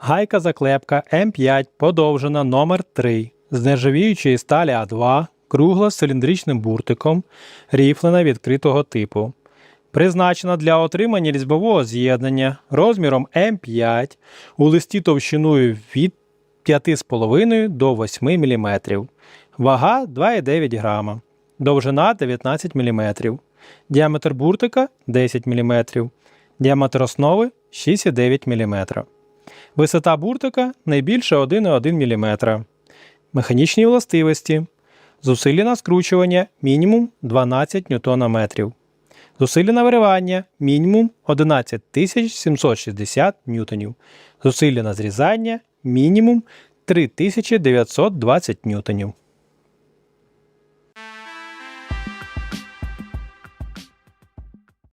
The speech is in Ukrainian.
Гайка заклепка М5 подовжена номер 3 з нержавіючої сталі А2, кругла з циліндричним буртиком, ріфлена відкритого типу. Призначена для отримання різьбового з'єднання розміром М5 у листі товщиною від 5,5 до 8 мм. Вага 2,9 грама. Довжина 19 мм. Діаметр буртика 10 мм. Діаметр основи 6,9 мм. Висота буртика найбільше 1,1 мм. Механічні властивості. Зусилля на скручування мінімум 12 Нм. Зусилля на виривання мінімум 11 760 ньютонів. Зусилля на зрізання мінімум 3920 ньютонів.